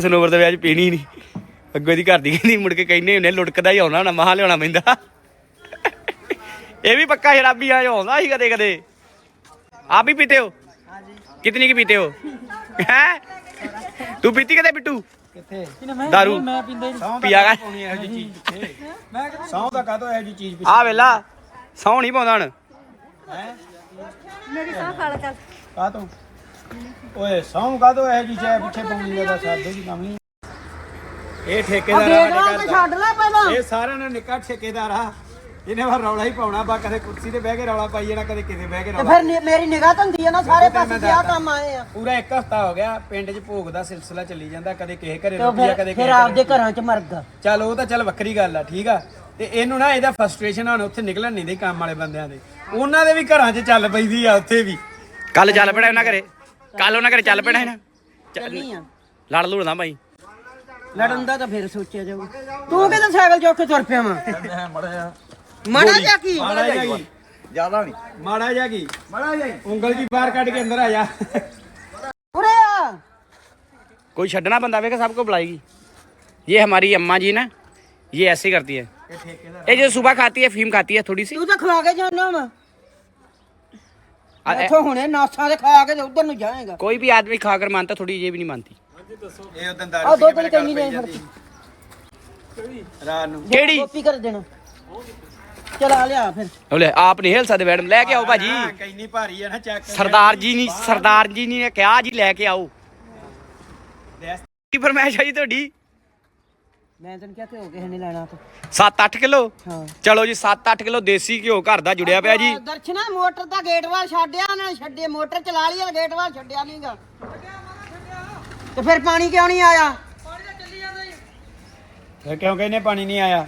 ਸਨੋਵਰ ਦੇ ਵਿਆਹ 'ਚ ਪੀਣੀ ਨਹੀਂ ਅੱਗੋਂ ਦੀ ਘਰ ਦੀ ਕਹਿੰਦੀ ਮੁੜ ਕੇ ਕਹਿੰਦੇ ਹੁੰਦੇ ਲੁੜਕਦਾ ਹੀ ਆਉਣਾ ਨਾ ਮਹਾ ਲਿਆਉਣਾ ਪੈਂਦਾ। ਇਹ ਵੀ ਪੱਕਾ ਸ਼ਰਾਬੀ ਆ ਜੋ ਆਉਂਦਾ ਸੀ ਕਦੇ ਕਦੇ। ਆਪ ਵੀ ਪੀਤੇ ਹੋ? ਕਿਤਨੀ ਕੀ ਪੀਤੇ ਹੋ? ਹੈ? ਤੂੰ ਪੀਤੀ ਕਦੇ ਬਿੱਟੂ? ਕਿੱਥੇ? ਦਾਰੂ। ਮੈਂ ਪੀਂਦਾ ਹੀ ਨਹੀਂ। ਪੀਆ ਕਰ। ਪਾਉਣੀ ਇਹੋ ਜੀ ਚੀਜ਼। ਮੈਂ ਸੌਂ ਦਾ ਕਾਹਤੋਂ ਇਹੋ ਜੀ ਚੀਜ਼ ਆ ਵੇਲਾ ਸੌ ਨਹੀਂ ਪਾਉਂਦਾ ਹੁਣ। ਹੈ? ਮੇਰੀ ਸਾਹ ਖਾਲ ਕਰ ਕਾਹਤੋਂ? ਓਏ ਸੌਂ ਕਾਹਤੋਂ ਇਹੋ ਜੀ ਚੀਜ਼ ਪਿੱਛੇ ਪਾਉਣੀ ਇਹਦਾ ਸਾਡੇ ਦੀ ਕੰਮ ਨਹੀਂ? ਇਹ ਠੇਕੇਦਾਰ ਆ ਸਾਡੇ ਘਰ ਦਾ ਛੱਡ ਲੈ ਪਹਿਲਾਂ। ਇਹ ਸਾਰਿਆਂ ਨੂੰ ਨਿੱਕਾ ਠੇਕੇਦਾਰ ਆ। ਇਹਨੇ ਵਾ ਰੌਲਾ ਹੀ ਪਾਉਣਾ ਬਾ ਕਦੇ ਕੁਰਸੀ ਤੇ ਬਹਿ ਕੇ ਰੌਲਾ ਪਾਈ ਜਾਣਾ ਕਦੇ ਕਿਤੇ ਬਹਿ ਕੇ ਤੇ ਰੌਲਾ ਫਿਰ ਨੀ- ਮੇਰੀ ਨਿਗਾਹ ਤਾਂ ਹੁੰਦੀ ਆ ਨਾ ਸਾਰੇ ਪਾਸੇ ਤੇ ਆਹ ਕੰਮ ਆਏ ਆ। ਪੂਰਾ ਇੱਕ ਹਫਤਾ ਹੋ ਗਿਆ ਪਿੰਡ 'ਚ ਭੋਗ ਦਾ ਸਿਲਸਿਲਾ ਚੱਲੀ ਜਾਂਦਾ ਕਦੇ ਕਿਸੇ ਘਰੇ ਤੇ ਰੋਟੀ ਆ ਫਿਰ ਕਦੇ ਫਿਰ ਕਿਸੇ ਆਪਦੇ ਘਰੇ ਘਰਾਂ 'ਚ ਮਰਗਾ ਚੱਲ ਉਹ ਤਾਂ ਚੱਲ ਵੱਖਰੀ ਗੱਲ ਆ ਠੀਕ ਆ। ਤੇ ਇਹਨੂੰ ਨਾ ਇਹਦਾ ਫਰਸਟ੍ਰੇਸ਼ਨ ਹੁਣ ਉੱਥੇ ਨਿਕਲਣ ਨਹੀਂ ਦੇ ਕੰਮ ਵਾਲੇ ਬੰਦਿਆਂ ਦੇ। ਉਹਨਾਂ ਦੇ ਵੀ ਘਰਾਂ 'ਚ ਚੱਲ ਪਈਦੀ ਆ ਉੱਥੇ ਵੀ। ਕੱਲ ਚੱਲ ਪੈਣਾ ਉਹਨਾਂ ਘਰੇ। ਕੱਲ ਉਹਨਾਂ ਘਰੇ ਚੱਲ ਪੈਣਾ ਹੈ ਨਾ ਚੱਲਨੀ ਆ ਲੜ ਲੂੜਦਾ ਭਾਈ ਲੜਨ ਦਾ ਤਾਂ ਫਿਰ ਸੋਚਿਆ ਜਾਊ ਤੂੰ ਕਿਹਦਾ ਸਾਈਕਲ ਚੁੱਕ ਕੇ ਤੁਰ ਪਿਆ ਵਾ ਮੜਾ ਜਾ ਕੀ ਮਾੜਾ ਜਿਹਾ ਕੀ ਜ਼ਿਆਦਾ ਨਹੀਂ ਮਾੜਾ ਜਿਹਾ ਕੀ ਮਾੜਾ ਜਿਹਾ ਉਂਗਲ ਜੀ ਬਾਹਰ ਕੱਢ ਕੇ ਅੰਦਰ ਆ ਜਾ ਉਰੇ ਆ कोई छड़ना बंदा वेगा सबको बुलाएगी ये हमारी अम्मा जी ना ये ऐसे ही करती है ये जो सुबह खाती है फीम खाती है थोड़ी सी ਤੂੰ ਤਾਂ ਖਵਾ ਕੇ ਜਾਣਾ ਵਾ आ- ਇੱਥੋਂ ਹੁਣੇ ਨਾਸਾਂ ਦੇ ਖਾ ਕੇ ਤੇ ਉਧਰ ਨੂੰ ਜਾਏਗਾ कोई भी आदमी खाकर मानता थोड़ी ये भी नहीं मानती ਇਹ ਉਦੋਂ ਆ ਦਾਰੂ ਦੋ ਤਿੰਨ ਕੈਨੀ ਨੇ ਰਾਤ ਨੂੰ केड़ी ਕਾਪੀ ਕਰ ਦੇਣਾ ਚਲਾ ਲਿਆ ਫਿਰ बोले आप नहीं हिल सकते मैडम लेके आओ भाजी ਹਾਂ, ਕੈਨੀ ਭਾਰੀ ਆ ਨਾ ਚੱਕ सरदार जी नहीं सरदार जी ने कहा जी लेके आओ की फरमाइश है जी ਤੁਹਾਡੀ ਮੈਂ ਤੈਨੂੰ ਕਿਹਾ ਘਿਓ ਕਿਸੇ ਨੇ ਲੈਣਾ ਤੇ। 7-8 ਕਿਲੋ? ਹਾਂ। ਚਲੋ ਜੀ 7-8 ਕਿਲੋ ਦੇਸੀ ਘਿਓ ਘਰ ਦਾ ਜੁੜਿਆ ਪਿਆ ਜੀ। ਦਰਸ਼ਨਾ ਮੋਟਰ ਦਾ ਗੇਟ ਵਾਲ ਛੱਡਿਆ ਉਹਨਾਂ ਨੇ ਛੱਡੇ ਮੋਟਰ ਚਲਾ ਲਈ ਤੇ ਗੇਟ ਵਾਲ ਛੱਡਿਆ ਨਹੀਂਗਾ ਤੇ ਫਿਰ ਪਾਣੀ ਕਿਉਂ ਨਹੀਂ ਆਇਆ? ਫਿਰ ਕਿਉਂ ਕਹਿੰਦੇ ਪਾਣੀ ਨਹੀਂ ਆਇਆ?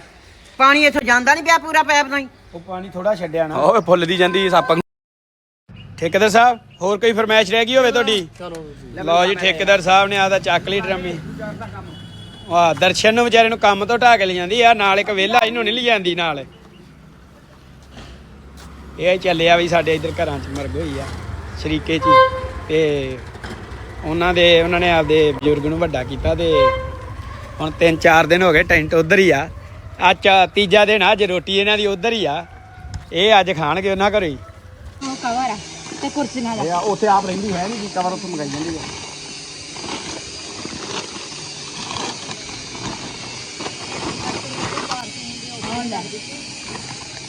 ਪਾਣੀ ਇੱਥੋਂ ਜਾਂਦਾ ਨਹੀਂ ਪਿਆ ਪੂਰਾ ਪੈਪ ਤੋਂ ਹੀ ਉਹ ਪਾਣੀ ਥੋੜਾ ਛੱਡਿਆ ਨਾ। ਓਏ ਫੁੱਲਦੀ ਜਾਂਦੀ ਸੱਪ। ਠੇਕੇਦਾਰ ਸਾਹਿਬ ਹੋਰ ਕੋਈ ਫਰਮਾਇਸ਼ ਰਹਿ ਗਈ ਹੋਵੇ ਤੁਹਾਡੀ? ਲਓ ਜੀ ਠੇਕੇਦਾਰ ਸਾਹਿਬ ਨੇ ਆਦਾ ਚੱਕ ਲਈ ਡਰਮੀ। ਵਾਹ ਦਰਸ਼ਨ ਨੂੰ ਵਿਚਾਰੇ ਨੂੰ ਕੰਮ ਤੋਂ ਢਾ ਕੇ ਲੈ ਜਾਂਦੀ ਆ ਨਾਲ ਇੱਕ ਵਿਹਲਾ ਇਹਨੂੰ ਨਹੀਂ ਲੈ ਜਾਂਦੀ ਨਾਲ। ਇਹ ਚੱਲਿਆ ਵੀ ਸਾਡੇ ਇੱਧਰ ਘਰਾਂ 'ਚ ਮਰਗ ਹੋਈ ਆ ਸ਼ਰੀਕੇ 'ਚ ਹੀ। ਤੇ ਉਹਨਾਂ ਦੇ ਉਹਨਾਂ ਨੇ ਆਪਦੇ ਬਜ਼ੁਰਗ ਨੂੰ ਵੱਡਾ ਕੀਤਾ ਤੇ ਹੁਣ 3-4 ਦਿਨ ਹੋ ਗਏ ਟੈਂਟ ਉਧਰ ਹੀ ਆ। ਅੱਜ ਤੀਜਾ ਦਿਨ ਆ ਅੱਜ ਰੋਟੀ ਇਹਨਾਂ ਦੀ ਉਧਰ ਹੀ ਆ। ਇਹ ਅੱਜ ਖਾਣਗੇ ਉਹਨਾਂ ਘਰੇ ਹੀ। ਉਹ ਕਵਰ ਆ ਤੇ ਕੁਰਸੀ ਨਾਲ ਇਹ ਉੱਥੇ ਆਪ ਰਹਿੰਦੀ ਹੈ ਨਹੀਂ ਕਵਰ ਉੱਥੋਂ ਮੰਗਾਈ ਜਾਂਦੀ ਹੈ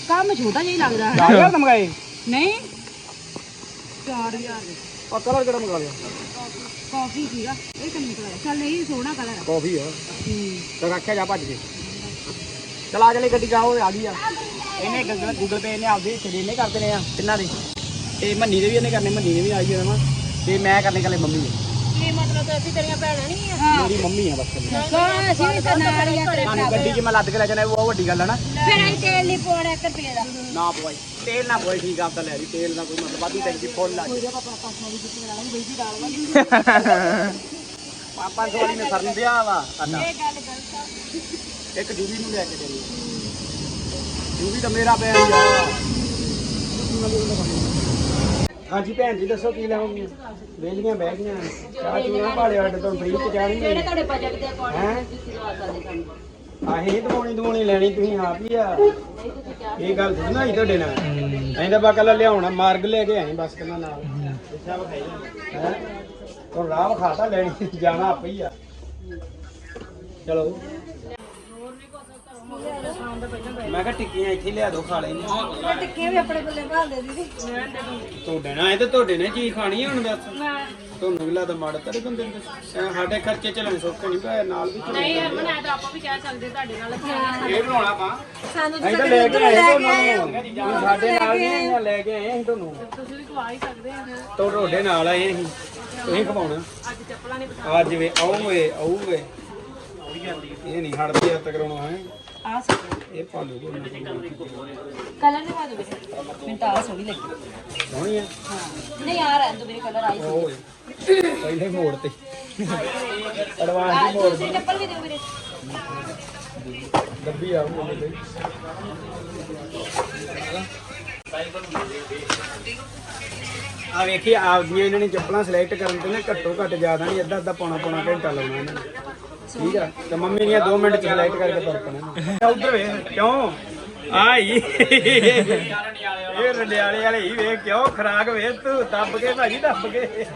ਕੰਮ ਛੋਟਾ ਜਿਹਾ ਹੀ ਲੱਗਦਾ। ਹੈ ਚਾਰ ਹਜ਼ਾਰ ਮੰਗਾਏ। ਨਹੀਂ 4000 ਆ ਕਲਰ ਕਿਹੜਾ ਮੰਗਾ ਲਿਆ? ਕਾਫੀ ਸੀਗਾ। ਇਹ ਕੰਨੀ ਕਲਰ ਚੱਲ ਇਹ ਸੋਹਣਾ ਕਲਰ ਆ ਕਾਫੀ ਆ। ਤੇ ਰੱਖਿਆ ਜਾ ਭੱਜ ਕੇ। ਚਲਾ ਚਲੇ ਗੱਡੀ ਜਾਓ ਆ ਗਈ ਆ। ਇਹਨੇ ਗੂਗਲ ਗੂਗਲ ਪੇ ਇਹਨੇ ਆਪਦੇ ਛੜੇ ਇਹਨੇ ਕਰ ਦੇਣੇ ਆ ਤਿੰਨਾਂ ਦੇ। ਤੇ ਮੰਨੀ ਦੇ ਵੀ ਇਹਨੇ ਕਰਨੇ ਮੰਨੀ ਨੇ ਵੀ ਆਈ ਜਾਣਾ ਤੇ ਮੈਂ ਕਰਨੇ ਕੱਲੇ ਮੰਮੀ ਦੇ। ਕੀ ਮਤਲਬ ਤੇ ਅਸੀਂ ਤੇਰੀਆਂ ਭੈਣਾਂ ਨਹੀਂ ਆ। ਮੇਰੀ ਮੰਮੀ ਆ ਬਸ। ਕੱਲੀ। ਹਾਂ ਅਸੀਂ ਵੀ ਤਾਂ ਨਾਲ ਹੀ ਆ ਤੇਰੇ ਤੁਹਾਨੂੰ ਗੱਡੀ 'ਚ ਮੈਂ ਲੱਦ ਕੇ ਲੈ ਜਾਣਾ ਉਹ ਵੱਡੀ ਗੱਲ ਆ ਨਾ। ਫਿਰ ਅਸੀਂ ਤੇਲ ਨਹੀਂ ਪਾਉਣਾ 1 ਰੁਪਏ ਦਾ। ਨਾ ਪਵਾਈ ਤੇਲ ਨਾ ਪਵਾਈ ਠੀਕ ਆ ਤਾਂ ਲੈ ਲਈ ਤੇਲ ਦਾ ਕੋਈ ਮਤਲਬ ਵਾਧੀ ਟੈਂਕੀ ਫੁੱਲ ਆ। ਪਾਪਾ ਸਵਾਲੀ ਨੇ ਸਰਨ ਦਿਆ ਵਾ ਸਾਡਾ। ਇਹ ਗੱਲ ਗਲਤ ਆ। ਇੱਕ ਜੂਵੀ ਨੂੰ ਲੈ ਕੇ ਚੱਲੀ ਜੂਵੀ ਤਾਂ ਮੇਰਾ ਪਿਆ ਆ। ਹਾਂਜੀ ਭੈਣ ਜੀ ਦੱਸੋ ਕੀ ਲਾਉਂਗੀਆਂ ਵੇਲੀਆਂ ਬਹਿ ਗਈਆਂ। ਚਾਹ ਚੂਣਾ ਭਾਲੇ ਅੱਡ ਤੋਂ ਫ੍ਰੀ ਚ ਜਾਣੀ ਜਿਹੜੇ ਤੁਹਾਡੇ ਬਜਟ ਦੇ ਅਕੋਰਡਿੰਗ ਹੈ? ਤੁਸੀਂ ਲਵਾ ਸਕਦੇ ਸਾਨੂੰ। ਆਹੀ ਦਵਾਉਣੀ ਦਵਾਉਣੀ ਲੈਣੀ ਤੁਸੀਂ ਆਪ ਹੀ ਆ। ਇਹ ਗੱਲ ਥੋੜੀ ਨਾ ਹੋਈ ਤੁਹਾਡੇ ਨਾਲ। ਅਸੀਂ ਤਾਂ ਬਕਲ ਲਿਆਉਣਾ ਮਾਰਗ ਲੈ ਕੇ ਆਏ ਬਸ ਕਿੰਨਾ ਨਾਲ। ਵਿਖਾਈ। ਹੈ? ਹੁਣ ਰਾਹ ਖਾਤਾ ਲੈਣੀ ਜਾਣਾ ਆਪ ਹੀ ਆ। ਚਲੋ। ਮੈਂ ਕਿਹਾ ਟਿੱਕੀਆਂ ਇੱਥੇ ਲਿਆ ਦੋ ਖਾ ਲੈਣੀ ਟਿੱਕੇ ਵੀ ਆਪਣੇ ਕੋਲੇ ਭਾਲਦੇ ਦੀਦੀ ਤੁਹਾਡੇ ਨਾਲ ਇਹ ਤਾਂ ਤੁਹਾਡੇ ਨੇ ਚੀਜ਼ ਖਾਣੀ ਹੁਣ ਦੱਸ ਤੁਹਾਨੂੰ ਵੀ ਲੱਗਦਾ ਮਾੜਾ ਤੇਰੇ ਬੰਦੇ ਨੂੰ। ਐਂ ਸਾਡੇ ਖਰਚੇ ਚੱਲਣ ਸੌਖੇ ਨਹੀਂ ਪਏ ਨਾਲ ਵੀ ਨਹੀਂ ਬਣਾਇਆ ਤਾਂ ਆਪਾਂ ਵੀ ਕਹਿ ਸਕਦੇ ਤੁਹਾਡੇ ਨਾਲ ਇਹ ਬਣਾਉਣਾ ਪਾ ਸਾਨੂੰ ਤਾਂ ਲੈ ਕੇ ਆਏ ਤੁਹਾਨੂੰ ਸਾਡੇ ਨਾਲ ਨਹੀਂ ਲੈ ਕੇ ਆਏ ਅਸੀਂ ਤੁਹਾਨੂੰ। ਤੁਸੀਂ ਵੀ ਖਵਾ ਹੀ ਸਕਦੇ ਆ। ਤੋਂ ਤੁਹਾਡੇ ਨਾਲ ਆਏ ਅਸੀਂ। ਤੁਸੀਂ ਖਵਾਉਣਾ। ਅੱਜ ਚੱਪਲਾਂ ਨਹੀਂ ਅੱਜ ਵੇ ਆਉਏ ਆਉਏ ਇਹ ਨਹੀਂ ਹਟਦੇ ਹੱਤ ਕਰਾਉਣਾ ਹੈ। ਆ ਸਕਦੇ ਇਹ ਪਾਲੂ ਕੋ ਕਲਰ ਨਹੀਂ ਪਾ ਦੋ ਮੈਨੂੰ ਤਾਂ ਆ ਸੋਹਣੀ ਲੱਗੀ। ਸੋਹਣੀ ਹੈ। ਨਹੀਂ ਆ ਰਹਿਣ ਦੋ ਮੇਰੇ ਕਲਰ ਆਈ ਸੀ। ਓਏ ਪਹਿਲੇ ਮੋੜ ਤੇ। ਐਡਵਾਂਸ ਦੀ ਮੋੜ ਤੁਸੀਂ ਚੱਪਲ ਵੀ ਦਿਓ ਮੇਰੇ ਦੱਬੀ ਆ ਉਹਦੇ ਆ ਵੇਖੀ ਆਪਦੀਆਂ ਇਹਨਾਂ ਨੇ ਚੱਪਲਾਂ ਸਿਲੈਕਟ ਕਰਨ ਤੇ ਨਾ ਘੱਟੋ ਘੱਟ ਜ਼ਿਆਦਾ ਨਹੀਂ ਅੱਧਾ ਅੱਧਾ ਪੌਣਾ ਪੌਣਾ ਘੰਟਾ ਲਾਉਣਾ ਇਹਨਾਂ ਨੇ। ਠੀਕ ਆ? ਤੇ ਮੰਮੀ ਦੀਆਂ 2 ਮਿੰਟ ਚ ਲਾਈਟ ਕਰਕੇ ਤੁਰ ਪੈਣਾ। ਉਧਰ ਵੇਖ ਕਿਉਂ? ਆਈ ਇਹ ਰੰਡਿਆਲੇ ਵਾਲੇ ਹੀ ਵੇਖ ਕਿਉਂ? ਖਰਾਕ ਵੇਖ ਤੂੰ ਦੱਬ ਕੇ ਭਾਜੀ ਦੱਬ ਕੇ।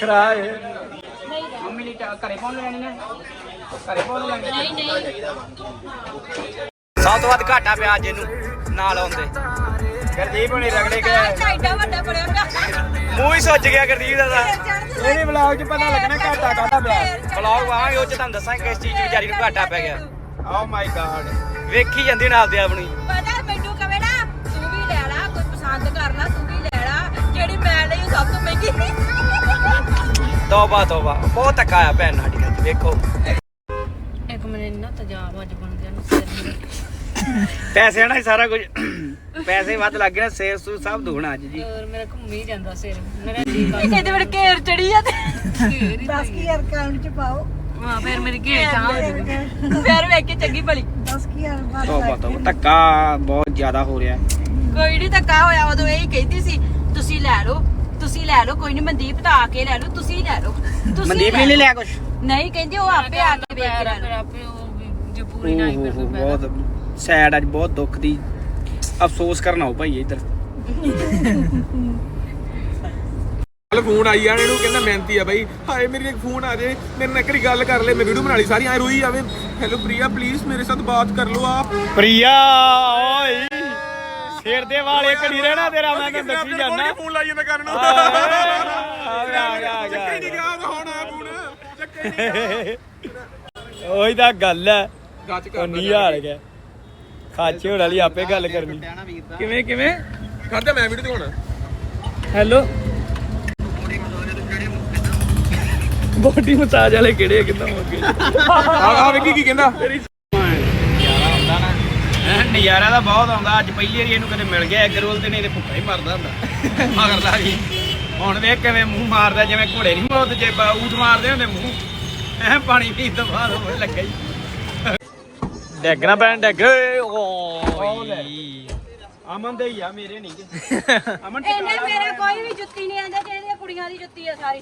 ਖਰਾਕ ਮੰਮੀ ਨੇ ਟਾ- ਘਰੇ ਪਹੁੰਚ ਲੈਣੀ ਨੇ ਘਰੇ ਪਹੁੰਚ ਲੈਣੀ ਨਹੀਂ ਨਹੀਂ। ਸਭ ਤੋਂ ਵੱਧ ਘਾਟਾ ਪਿਆ ਅੱਜ ਇਹਨੂੰ ਨਾਲ ਆਉਂਦੇ। ਗਰਦੀਪ ਹੁਣੀ ਰਗੜੇ ਕੇ ਐਡਾ ਵੱਡਾ ਬਣਿਆ ਮੂੰਹ ਹੀ ਸੁੱਜ ਗਿਆ ਗੁਰਦੀਪ ਦਾ ਤਾਂ। ਇਹਦੇ ਵਲੌਗ 'ਚ ਪਤਾ ਲੱਗਣਾ ਘਾਟਾ ਕਾਹਦਾ ਪਿਆ। ਬਲੌਗ ਆਵਾਂਗੇ ਉਹ ਚ ਤੁਹਾਨੂੰ ਦੱਸਾਂਗੇ ਕਿਸ ਚੀਜ਼ 'ਚ ਵਿਚਾਰੀ ਨੂੰ ਘਾਟਾ ਪੈ ਗਿਆ। ਓ ਮਾਈ ਗਾਡ ਵੇਖੀ ਜਾਂਦੀ ਨਾਲ ਦੇ ਆਪਣੀ। ਪਤਾ ਮੈਨੂੰ ਕਵੇ ਨਾ ਤੂੰ ਵੀ ਲੈ ਲੈ ਕੋਈ ਪਸੰਦ ਕਰ ਲੈ ਤੂੰ ਵੀ ਲੈ ਲੈ ਜਿਹੜੀ ਮੈਂ ਲਈ ਉਹ ਸਭ ਤੋਂ ਮਹਿੰਗੀ ਤੋਬਾ ਤੋਬਾ। ਬਹੁਤ ਧੱਕਾ ਆ ਭੈਣ ਸਾਡੀ ਨਾਲ ਵੇਖੋ। ਇੱਕ ਮਿੰਟ ਨਾ ਤਜਾਬ ਅੱਜ ਬਣ ਗਿਆ ਨਾ ਸਿਰ ਪੈਸੇ ਨਾਲ ਹੀ ਸਾਰਾ ਕੁਝ। ਪੈਸੇ ਵੱਧ ਲੱਗ ਗਏ ਨਾ ਸੇਰ ਸੂ ਸਭ ਦੁਗਣਾ ਅੱਜ ਜੀ। ਹੋਰ ਮੇਰਾ ਘੁੰਮੀ ਜਾਂਦਾ ਸਿਰ ਮੇਰਾ ਜੀ ਕਹਿੰਦੇ ਮੇਰੇ ਘੇਰ ਚੜੀ ਆ ਤੇ। 10 ਕੀ ਅਕਾਊਂਟ ਚ ਪਾਓ। ਹਾਂ ਫਿਰ ਮੇਰੀ ਘੇਰ ਚਾਹ ਫਿਰ ਵੇਖ ਕੇ ਚੰਗੀ ਭਲੀ। 10 ਕੀ ਤੋਬਾ ਤੋਬਾ ਧੱਕਾ ਬਹੁਤ ਜ਼ਿਆਦਾ ਹੋ ਰਿਹਾ। ਕੋਈ ਨਹੀਂ ਧੱਕਾ ਹੋਇਆ ਉਦੋਂ ਇਹੀ ਕਹਿੰਦੀ ਸੀ ਤੁਸੀਂ ਲੈ ਲਓ ਤੁਸੀਂ ਲੈ ਲਓ ਕੋਈ ਨਹੀਂ ਮਨਦੀਪ ਤਾਂ ਆ ਕੇ ਲੈ ਲਓ ਤੁਸੀਂ ਲੈ ਲਓ। ਤੁਸੀਂ ਮਨਦੀਪ ਨੇ ਲੈ ਲਿਆ ਕੁਝ ਨਹੀਂ ਕਹਿੰਦੀ ਉਹ ਆਪੇ ਆ ਕੇ ਵੇਖ ਕੇ ਲੈ ਲਓ। ਆਪੇ ਉਹ ਜੇ ਪੂਰੀ ਨਾ ਹੀ ਫਿਰ ਬਹੁਤ ਸੈਡ ਅੱਜ ਬਹੁਤ ਦੁੱਖ ਦੀ ਅਫਸੋਸ ਕਰਨਾ ਹੋ ਭਾਈ ਇੱਧਰ। ਕੱਲ ਫੋਨ ਆਈ ਜਾਣ ਇਹਨੂੰ ਕਹਿੰਦਾ ਮਿਹਨਤੀ ਆ ਬਾਈ। ਹਾਏ ਮੇਰੀ ਇੱਕ ਫੋਨ ਆ ਜੇ। ਮੇਰੇ ਨਾਲ ਕਰੀ ਗੱਲ ਕਰ ਲੈ ਮੈਂ ਵੀਡੀਓ ਬਣਾ ਲਈ ਸਾਰੀ ਐ ਰੋਈ ਜਾਵੇ। ਹੈਲੋ ਪ੍ਰਿਆ ਪਲੀਜ਼ ਮੇਰੇ ਸਾਥ ਬਾਤ ਕਰ ਲੋ ਆਪ। ਪ੍ਰਿਆ ਓਏ। ਸਿਰ ਦੇ ਵਾਲੇ ਕੜੀ ਰਹਿਣਾ ਤੇਰਾ ਮੈਂ ਤੈਨੂੰ ਦੱਸੀ ਜਾਣਾ ਫੋਨ ਲਾਈ ਜਾਂਦਾ ਕਰਨ ਨੂੰ। ਆ ਗਿਆ ਆ ਗਿਆ ਆ ਚੱਕੇ ਨਹੀਂ ਗਿਆ ਹੁਣ ਆ ਫੋਨ। ਚੱਕੇ ਨਹੀਂ ਉਹੀ ਤਾਂ ਗੱਲ ਹੈ। ਗੱਚ ਉਹ ਨਹੀਂ ਹਾਲ ਗਿਆ। ਖਾਚੇ ਹੋਣ ਵਾਲੀ ਆਪੇ ਗੱਲ ਕਰਨੀ। ਕਿਵੇਂ ਕਿਵੇਂ? ਕਰਦਾ ਮੈਂ ਵੀਡੀਓ ਦਿਖਾਉਣਾ। ਹੈਲੋ। ਬੋਡੀ ਮਸਾਜ ਵਾਲੇ ਕਿਹੜੇ ਆ ਕਿੰਨਾ ਮੋਗੇ ਆ? ਆ ਵੇਖੀ ਕੀ ਕਹਿੰਦਾ। ਨਜ਼ਾਰਾ ਤਾਂ ਬਹੁਤ ਆਉਂਦਾ। ਅੱਜ ਪਹਿਲੀ ਵਾਰੀ ਇਹਨੂੰ ਕਦੇ ਮਿਲ ਗਿਆ ਐਗ ਰੋਲ ਤੇ ਨਹੀਂ ਤੇ ਭੁੱਖਾ ਹੀ ਮਰਦਾ ਹੁੰਦਾ। ਮਗਰਲਾ ਜੀ ਹੁਣ ਵੇਖ ਕਿਵੇਂ ਮੂੰਹ ਮਾਰਦਾ ਜਿਵੇਂ ਘੋੜੇ ਨਹੀਂ ਮੌਤ ਜੇ ਊਠ ਮਾਰਦੇ ਹੁੰਦੇ ਮੂੰਹ। ਐ ਪਾਣੀ ਪੀਣ ਤੋਂ ਬਾਅਦ ਉਹ ਲੱਗਾ ਹੀ। ਡੈਗਣਾ ਪੈਣ ਡੈਗ ਓਏ ਅਮਨ ਦੇ ਹੀ ਆ ਮੇਰੇ ਨਹੀਂ ਗੇ। ਅਮਨ ਇਹਨੇ ਮੇਰਾ ਕੋਈ ਵੀ ਜੁੱਤੀ ਨਹੀਂ ਆਂਦਾ ਤੇ ਇਹਦੀਆਂ ਕੁੜੀਆਂ ਦੀ ਜੁੱਤੀ ਆ ਸਾਰੀ